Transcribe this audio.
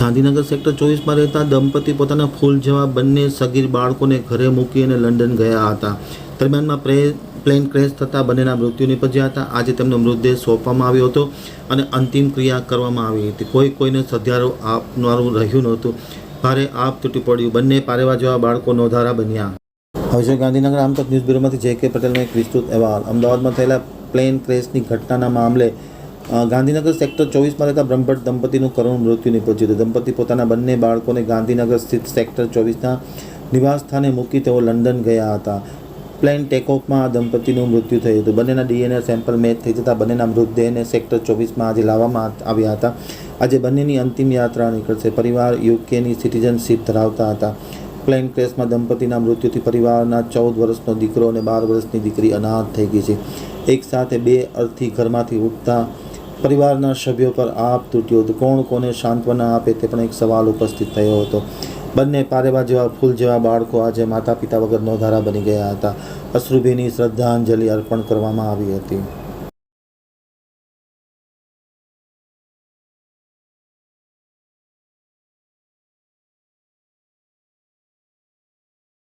Gandhinagar sector ચોવીસમાં રહેતા દંપતી પોતાના ફૂલ જેવા બંને સગીર બાળકોને ઘરે મૂકી અને લંડન ગયા હતા. દરમિયાનમાં પ્રે, પ્લેન ક્રેશ થતાં બંનેના મૃત્યુ નિપજ્યા હતા. આજે તેમનો મૃતદેહ સોંપવામાં આવ્યો હતો અને અંતિમ ક્રિયા કરવામાં આવી હતી. કોઈ કોઈને સધ્યારો આપનારું રહ્યું નહોતું. ભારે આપ તૂટી પડ્યું. બંને પારેવા જેવા બાળકો નોંધારા બન્યા. હવે છે ગાંધીનગર આમ તક ન્યૂઝ બ્યુરોમાંથી જે કે પટેલનો એક વિસ્તૃત અહેવાલ. અમદાવાદમાં થયેલા પ્લેન ક્રેશની ઘટનાના મામલે ગાંધીનગર સેક્ટર ચોવીસમાં રહેતા બ્રહ્મભટ્ટ દંપતીનું કરુણ મૃત્યુ નીપજ્યું હતું. દંપતી પોતાના બંને બાળકોને ગાંધીનગર સ્થિત સેક્ટર ચોવીસના નિવાસ સ્થાને મૂકી તેઓ લંડન ગયા હતા. પ્લેન ટેકઓફમાં આ દંપતીનું મૃત્યુ થયું હતું. બંનેના ડીએનએ સેમ્પલ મેચ થઈ જતાં બંનેના મૃતદેહને સેક્ટર ચોવીસમાં આજે લાવવામાં આવ્યા હતા. આજે બંનેની અંતિમ યાત્રા નીકળશે. પરિવાર યુકેની સિટીઝનશીપ ધરાવતા હતા. પ્લેન ક્રેશમાં દંપતીના મૃત્યુથી પરિવારના ચૌદ વર્ષનો દીકરો અને બાર વર્ષની દીકરી અનાથ થઈ ગઈ છે. એક સાથે બે અર્થી ઘરમાંથી ઉઠતા પરિવારના સભ્યો પર આપ તૂટ્યો હતો કોણ કોને સાંત્વના આપે તે પણ એક સવાલ ઉપસ્થિત થયો હતો. બંને પારેવા જેવા ફૂલ જેવા બાળકો આજે માતા પિતા વગર નોધારા બની ગયા હતા. અશ્રુભીની શ્રદ્ધાંજલિ અર્પણ કરવામાં આવી હતી.